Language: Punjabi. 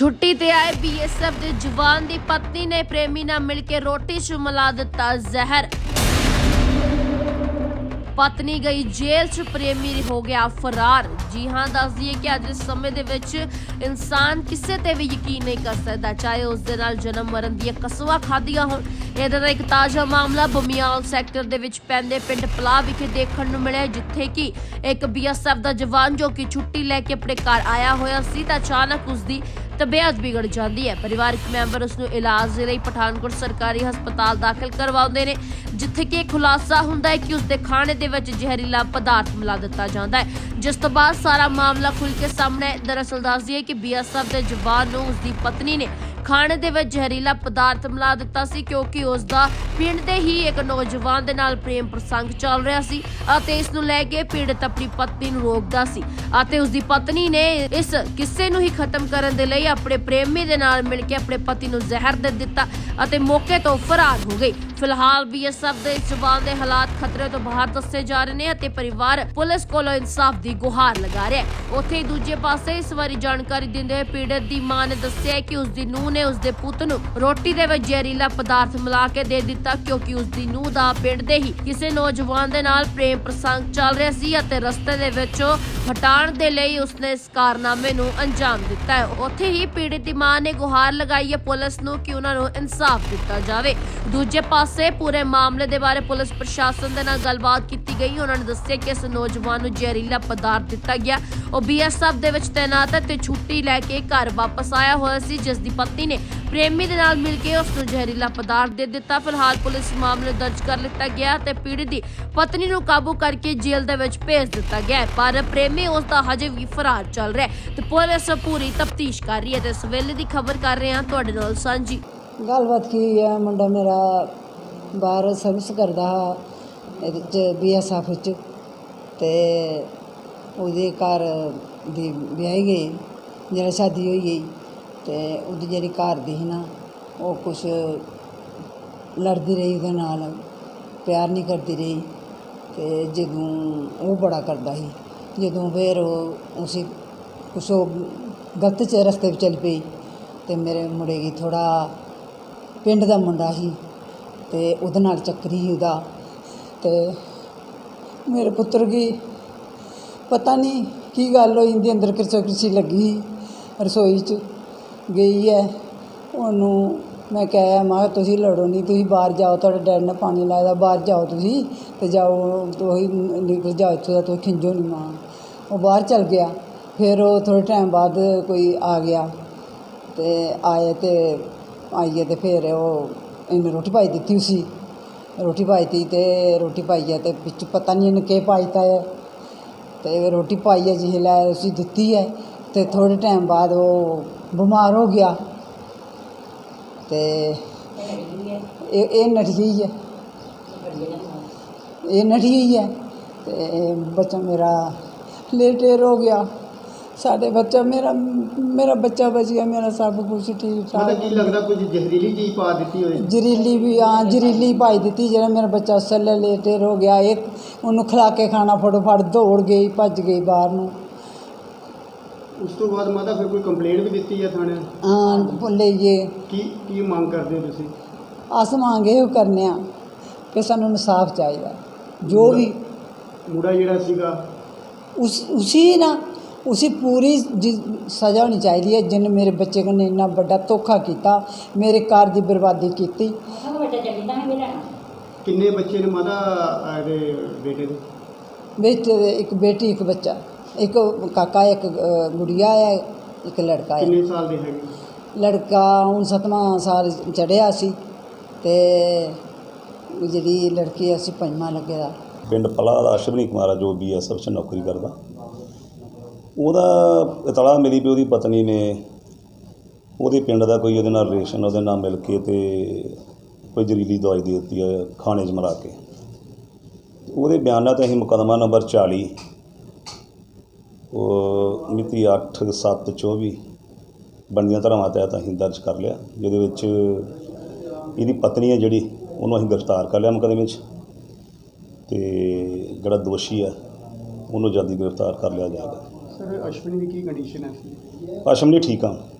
ਛੁੱਟੀ ਤੇ ਆਏ ਬੀਐਸਐਫ ਦੇ ਜਵਾਨ ਦੀ ਪਤਨੀ ਨੇ ਪ੍ਰੇਮੀ ਨਾਲ ਮਿਲ ਕੇ ਰੋਟੀ 'ਚ ਮਿਲਾ ਦਿੱਤਾ ਜ਼ਹਿਰ। ਪਤਨੀ ਗਈ ਜੇਲ੍ਹ 'ਚ, ਪ੍ਰੇਮੀ ਹੋ ਗਿਆ ਫਰਾਰ। ਜੀ ਹਾਂ ਦੱਸ ਦਈਏ ਕਿ ਅੱਜ ਦੇ ਸਮੇਂ ਦੇ ਵਿੱਚ ਇਨਸਾਨ ਕਿਸੇ ਤੇ ਵੀ ਯਕੀਨ ਨਹੀਂ ਕਰ ਸਕਦਾ, ਚਾਹੇ ਉਸ ਦੇ ਨਾਲ ਜਨਮ ਮਰਨ ਦੀਆਂ ਕਸੂਆਂ ਖਾਧੀਆਂ ਹੋਣ। ਇਹਦਾ ਦਾ ਇੱਕ ਤਾਜ਼ਾ ਮਾਮਲਾ ਬਮਿਆਲ ਸੈਕਟਰ ਦੇ ਵਿੱਚ ਪੈਂਦੇ ਪਿੰਡ ਪਲਾ ਵਿਖੇ ਦੇਖਣ ਨੂੰ ਮਿਲਿਆ, ਜਿੱਥੇ ਕਿ ਇੱਕ ਬੀਐਸਐਫ ਦਾ ਜਵਾਨ ਜੋ ਕਿ ਛੁੱਟੀ ਲੈ ਕੇ ਆਪਣੇ ਘਰ ਆਇਆ ਹੋਇਆ ਸੀ, ਤਾਂ ਅਚਾਨਕ ਉਸ ਦੀ ਤਬੀਅਤ ਵਿਗੜ ਜਾਂਦੀ ਹੈ। ਪਰਿਵਾਰਕ ਮੈਂਬਰ ਉਸ ਨੂੰ ਇਲਾਜ ਦੇ ਲਈ ਪਠਾਨਕੋਟ ਸਰਕਾਰੀ ਹਸਪਤਾਲ ਦਾਖਲ ਕਰਵਾਉਂਦੇ ਨੇ, ਜਿੱਥੇ ਕਿ ਖੁਲਾਸਾ ਹੁੰਦਾ ਹੈ ਕਿ ਉਸ ਦੇ ਖਾਣੇ ਦੇ ਵਿੱਚ ਜ਼ਹਿਰੀਲਾ ਪਦਾਰਥ ਮਿਲਾ ਦਿੱਤਾ ਜਾਂਦਾ ਹੈ। ਜਿਸ ਤੋਂ ਬਾਅਦ ਸਾਰਾ ਮਾਮਲਾ ਖੁੱਲ ਕੇ ਸਾਹਮਣੇ ਦਰਅਸਲ ਦੱਸਦੀ ਹੈ ਕਿ ਬੀਐਸਐਫ ਦੇ ਜਵਾਨ ਨੂੰ ਉਸ ਦੀ ਪਤਨੀ ਨੇ ਖਾਣੇ ਦੇ ਵਿੱਚ ਜ਼ਹਿਰੀਲਾ ਪਦਾਰਥ ਮਿਲਾ ਦਿੱਤਾ ਸੀ ਕਿਉਂਕਿ ਉਸ ਦਾ ਪਿੰਡ ਦੇ ਹੀ ਇੱਕ ਨੌਜਵਾਨ ਦੇ ਨਾਲ ਪ੍ਰੇਮ ਪ੍ਰਸੰਗ ਚੱਲ ਰਿਹਾ ਸੀ ਅਤੇ ਇਸ ਨੂੰ ਲੈ ਕੇ ਪੀੜਤ ਆਪਣੀ ਪਤਨੀ ਨੂੰ ਰੋਕਦਾ ਸੀ ਅਤੇ ਉਸ ਦੀ ਪਤਨੀ ਨੇ ਇਸ ਕਿੱਸੇ ਨੂੰ ਹੀ ਖਤਮ ਕਰਨ ਦੇ ਲਈ ਆਪਣੇ ਪ੍ਰੇਮੀ ਦੇ ਨਾਲ ਮਿਲ ਕੇ ਆਪਣੇ ਪਤੀ ਨੂੰ ਜ਼ਹਿਰ ਦੇ ਦਿੱਤਾ ਅਤੇ ਮੌਕੇ ਤੋਂ ਫਰਾਰ ਹੋ ਗਈ। ਫਿਲਹਾਲ ਬੀਐਸਐਫ ਦੇ ਇਸ ਜਵਾਨ ਦੇ ਹਾਲਾਤ ਖਤਰੇ ਤੋਂ ਬਾਹਰ ਦੱਸੇ ਜਾ ਰਹੇ ਨੇ ਅਤੇ ਪਰਿਵਾਰ ਪੁਲਿਸ ਕੋਲੋਂ ਇਨਸਾਫ ਦੀ ਗੁਹਾਰ ਲਗਾ ਰਿਹਾ ਹੈ। ਉੱਥੇ ਦੂਜੇ ਪਾਸੇ ਇਸ ਵਾਰੀ ਜਾਣਕਾਰੀ ਦਿੰਦੇ ਹੋਏ ਪੀੜਤ ਦੀ ਮਾਂ ਨੇ ਦੱਸਿਆ ਕਿ ਉਸ ਦੀ ਨੂੰਹ ਨੇ ਉਸ ਦੇ ਪੁੱਤ ਨੂੰ ਰੋਟੀ ਦੇ ਵਿੱਚ ਜ਼ਹਿਰੀਲਾ ਪਦਾਰਥ ਮਿਲਾ ਕੇ ਦੇ ਦਿੱਤਾ ਕਿਉਂਕਿ ਉਸ ਦੀ ਨੂੰਹ ਦਾ ਪਿੰਡ ਦੇ ਹੀ ਕਿਸੇ ਨੌਜਵਾਨ ਦੇ ਨਾਲ ਪ੍ਰੇਮ ਪ੍ਰਸੰਗ ਚੱਲ ਰਿਹਾ ਸੀ ਅਤੇ ਰਸਤੇ ਦੇ ਵਿੱਚ ਹਟਾਉਣ ਦੇ ਲਈ ਉਸਨੇ ਇਸ ਕਾਰਨਾਮੇ ਨੂੰ ਅੰਜਾਮ ਦਿੱਤਾ ਹੈ। ਉੱਥੇ ਹੀ ਪੀੜਤ ਦੀ ਮਾਂ ਨੇ ਗੁਹਾਰ ਲਗਾਈ ਹੈ ਪੁਲਿਸ ਨੂੰ ਕਿ ਉਹਨਾਂ ਨੂੰ ਇਨਸਾਫ ਦਿੱਤਾ ਜਾਵੇ। ਦੂਜੇ ਪਾਸੇ ਪੂਰੇ ਮਾਮਲੇ ਦੇ ਬਾਰੇ ਪੁਲਿਸ ਪ੍ਰਸ਼ਾਸਨ ਦੇ ਨਾਲ ਗੱਲਬਾਤ ਕੀਤੀ ਗਈ। ਉਹਨਾਂ ਨੇ ਦੱਸਿਆ ਕਿ ਇਸ ਨੌਜਵਾਨ ਨੂੰ ਜ਼ਹਿਰੀਲਾ ਪਦਾਰਥ ਦਿੱਤਾ ਗਿਆ। ਉਹ ਬੀਐਸਐਫ ਦੇ ਵਿੱਚ ਤੈਨਾਤ ਹੈ ਤੇ ਛੁੱਟੀ ਲੈ ਕੇ ਘਰ ਵਾਪਸ ਆਇਆ ਹੋਇਆ ਸੀ, ਜਿਸ ਦੀ ਪਤਨੀ ਨੇ ਪ੍ਰੇਮੀ ਦੇ ਨਾਲ ਮਿਲ ਕੇ ਉਸ ਨੂੰ ਜ਼ਹਿਰੀਲਾ ਪਦਾਰਥ ਦੇ ਦਿੱਤਾ। ਫਿਲਹਾਲ ਪੁਲਿਸ ਮਾਮਲੇ ਦਰਜ ਕਰ ਲਿੱਤਾ ਗਿਆ ਤੇ ਪੀੜਤ ਦੀ ਪਤਨੀ ਨੂੰ ਕਾਬੂ ਕਰਕੇ ਜੇਲ੍ਹ ਦੇ ਵਿੱਚ ਭੇਜ ਦਿੱਤਾ ਗਿਆ ਪਰ ਪ੍ਰੇਮੀ ਉਸ ਦਾ ਹਜੇ ਵੀ ਫਰਾਰ ਚੱਲ ਰਿਹਾ ਹੈ। ਤੇ ਪੁਲਿਸ ਪੂਰੀ ਤਫਤੀਸ਼ ਕਰ ਰਹੀ ਹੈ ਤੇ ਇਸ ਵੇਲੇ ਦੀ ਖਬਰ ਕਰ ਰਹੇ ਹਾਂ ਤੁਹਾਡੇ ਨਾਲ ਸਾਂਝੀ। ਗੱਲਬਾਤ ਕੀ ਹੈ ਮੁੰਡਾ ਮੇਰਾ? ਬਾਹਰ ਸਰਵਿਸ ਕਰਦਾ ਹਾਂ, ਇਹਦੇ ਚ ਬੀਐਸਐਫ ਵਿੱਚ ਤੇ ਉਹਦੇ ਘਰ ਦੀ ਵਿਆਹੀ ਗਈ, ਜਿਹੜਾ ਸ਼ਾਦੀ ਹੋਈ ਗਈ ਤੇ ਉਹਦੀ ਜਿਹੜੀ ਘਰ ਦੀ ਸੀ ਨਾ, ਉਹ ਕੁਛ ਲੜਦੀ ਰਹੀ ਉਹਦੇ ਨਾਲ, ਪਿਆਰ ਨਹੀਂ ਕਰਦੀ ਰਹੀ ਤੇ ਜਦੋਂ ਉਹ ਬੜਾ ਕਰਦਾ ਸੀ, ਜਦੋਂ ਫਿਰ ਉਹ ਉਸੇ ਕੁਛ ਉਹ ਗਲਤ ਚ ਰਸਤੇ 'ਤੇ ਚੱਲ ਪਈ ਤੇ ਮੇਰੇ ਮੁੰਡੇ ਦੀ ਥੋੜਾ ਪਿੰਡ ਦਾ ਮੁੰਡਾ ਸੀ ਤੇ ਉਹਦੇ ਨਾਲ ਚੱਕਰੀ ਉਹਦਾ ਅਤੇ ਮੇਰੇ ਪੁੱਤਰ ਕੀ ਪਤਾ ਨਹੀਂ ਕੀ ਗੱਲ ਹੋਈ ਇੰਦੇ ਅੰਦਰ ਕਿਰਚੋ ਕਿਰਚੀ ਲੱਗੀ, ਰਸੋਈ 'ਚ ਗਈ ਹੈ। ਉਹਨੂੰ ਮੈਂ ਕਿਹਾ, ਮੈਂ ਤੁਸੀਂ ਲੜੋ ਨਹੀਂ, ਤੁਸੀਂ ਬਾਹਰ ਜਾਓ, ਤੁਹਾਡੇ ਡੈਡ ਨੇ ਪਾਣੀ ਲਾਇਆ, ਬਾਹਰ ਜਾਓ ਤੁਸੀਂ ਤੇ ਜਾਓ, ਤੁਸੀਂ ਨਿਕਲ ਜਾਓ ਇੱਥੋਂ ਦਾ, ਤੁਸੀਂ ਖਿੰਜੋ ਨਹੀਂ ਮਾਂ। ਉਹ ਬਾਹਰ ਚਲ ਗਿਆ। ਫਿਰ ਉਹ ਥੋੜੇ ਟਾਈਮ ਬਾਅਦ ਕੋਈ ਆ ਗਿਆ ਅਤੇ ਆਏ ਅਤੇ ਆਈਏ ਤੇ ਫਿਰ ਉਹ ਇਹਨੇ ਰੋਟੀ ਪਾਈ ਦਿੱਤੀ ਸੀ। ਰੋਟੀ ਪਾਈ ਤੀ ਤੇ ਰੋਟੀ ਪਾਈ ਹੈ ਤੇ ਵਿੱਚ ਪਤਾ ਨਹੀਂ ਇਹਨੇ ਕੀ ਪਾਈਤਾ ਹੈ ਤੇ ਰੋਟੀ ਪਾਈ ਹੈ ਜਿਹੇ ਲੈ ਅਸੀਂ ਦਿੱਤੀ ਹੈ ਤੇ ਥੋੜੇ ਟਾਈਮ ਬਾਅਦ ਉਹ ਬਿਮਾਰ ਹੋ ਗਿਆ। ਤੇ ਇਹ ਇਹ ਨਠ ਗਈ ਹੈ ਇਹ ਨਠ ਗਈ ਹੈ ਤੇ ਬੱਚਾ ਮੇਰਾ ਲੇਟੇਰ ਹੋ ਗਿਆ। ਸਾਡੇ ਬੱਚਾ ਮੇਰਾ ਮੇਰਾ ਬੱਚਾ ਬਚ ਗਿਆ ਮੇਰਾ ਸਭ ਕੁਝ ਠੀਕ ਠਾਕ। ਕੀ ਲੱਗਦਾ ਕੁਝ ਜ਼ਹਿਰੀਲੀ ਚੀਜ਼ ਪਾ ਦਿੱਤੀ ਹੋਈ ਜ਼ਰੀਲੀ ਵੀ ਹਾਂ ਜ਼ਰੀਲੀ ਪਾਈ ਦਿੱਤੀ ਜਿਹੜਾ ਮੇਰਾ ਬੱਚਾ ਸੱਲੇ ਲੇਟੇਰ ਹੋ ਗਿਆ ਇੱਕ ਉਹਨੂੰ ਖਿਲਾ ਕੇ ਖਾਣਾ ਫਟੋਫਟ ਦੌੜ ਗਈ ਭੱਜ ਗਈ ਬਾਹਰ ਨੂੰ। ਉਸ ਤੋਂ ਬਾਅਦ ਮਾਤਾ ਫਿਰ ਕੋਈ ਕੰਪਲੇਂਟ ਵੀ ਦਿੱਤੀ ਹੈ ਥਾਣੇ? ਹਾਂ ਲਈਏ ਕੀ ਕੀ ਮੰਗ ਕਰਦੇ ਹੋ ਤੁਸੀਂ? ਅਸ ਮੰਗੇ ਉਹ ਕਰਨੇ ਆ ਕਿ ਸਾਨੂੰ ਇਨਸਾਫ ਚਾਹੀਦਾ ਜੋ ਵੀ ਮੁੰਡਾ ਜਿਹੜਾ ਸੀਗਾ? ਉਸ ਉसी ਨਾ ਉਸੇ ਪੂਰੀ ਸਜ਼ਾ ਹੋਣੀ ਚਾਹੀਦੀ ਹੈ ਜਿਨ ਮੇਰੇ ਬੱਚੇ ਨੇ ਇੰਨਾ ਵੱਡਾ ਧੋਖਾ ਕੀਤਾ ਮੇਰੇ ਘਰ ਦੀ ਬਰਬਾਦੀ ਕੀਤੀ ਕਿੰਨੇ ਬੱਚੇ ਨੇ ਮਾਤਾ ਇਹਦੇ ਬੇਟੇ ਦੇ ਵਿੱਚ ਇੱਕ ਬੇਟੀ ਇੱਕ ਬੱਚਾ ਇੱਕ ਕਾਕਾ ਇੱਕ ਗੁੜੀਆ ਹੈ ਇੱਕ ਲੜਕਾ ਹੈ ਕਿੰਨੇ ਸਾਲ ਦੇ ਹੈਗੇ ਲੜਕਾ ਹੁਣ ਸਤਵਾਂ ਸਾਲ ਚੜਿਆ ਸੀ ਤੇ ਜਿਹੜੀ ਲੜਕੀ ਅਸੀਂ ਪੰਜਵਾਂ ਲੱਗੇ ਦਾ ਪਿੰਡ ਪਲਾ ਦਾ ਅਸ਼ਵਨੀ ਕੁਮਾਰ ਆ ਜੋ ਬੀਐਸਐਫ 'ਚ ਨੌਕਰੀ ਕਰਦਾ ਉਹਦਾ ਇਤਲਾ ਮਿਲੀ ਵੀ ਉਹਦੀ ਪਤਨੀ ਨੇ, ਉਹਦੇ ਪਿੰਡ ਦਾ ਕੋਈ ਉਹਦੇ ਨਾਲ ਰਿਲੇਸ਼ਨ ਉਹਦੇ ਨਾਲ ਮਿਲ ਕੇ ਤੇ ਕੋਈ ਜ਼ਹਿਰੀਲੀ ਦਵਾਈ ਦੇ ਦਿੱਤੀ ਹੈ ਖਾਣੇ 'ਚ ਮਰਾ ਕੇ। ਉਹਦੇ ਬਿਆਨਾਂ ਤੇ ਅਸੀਂ ਮੁਕੱਦਮਾ ਨੰਬਰ 40 ਉਹ ਮਿਤੀ 8 7 24 ਬਣਦੀਆਂ ਧਾਰਾਵਾਂ ਤਹਿਤ ਅਸੀਂ ਦਰਜ ਕਰ ਲਿਆ, ਜਿਹਦੇ ਵਿੱਚ ਇਹਦੀ ਪਤਨੀ ਹੈ ਜਿਹੜੀ, ਉਹਨੂੰ ਅਸੀਂ ਗ੍ਰਿਫਤਾਰ ਕਰ ਲਿਆ ਮੁਕੱਦਮੇ 'ਚ ਤੇ ਜਿਹੜਾ ਦੋਸ਼ੀ ਹੈ ਉਹਨੂੰ ਜਲਦੀ ਗ੍ਰਿਫਤਾਰ ਕਰ ਲਿਆ ਜਾਏਗਾ। ਸਰ ਅਸ਼ਵਨੀ ਦੀ ਕੀ ਕੰਡੀਸ਼ਨ ਹੈ? ਆਸ਼ਮ ਨਹੀਂ ਠੀਕ ਆ।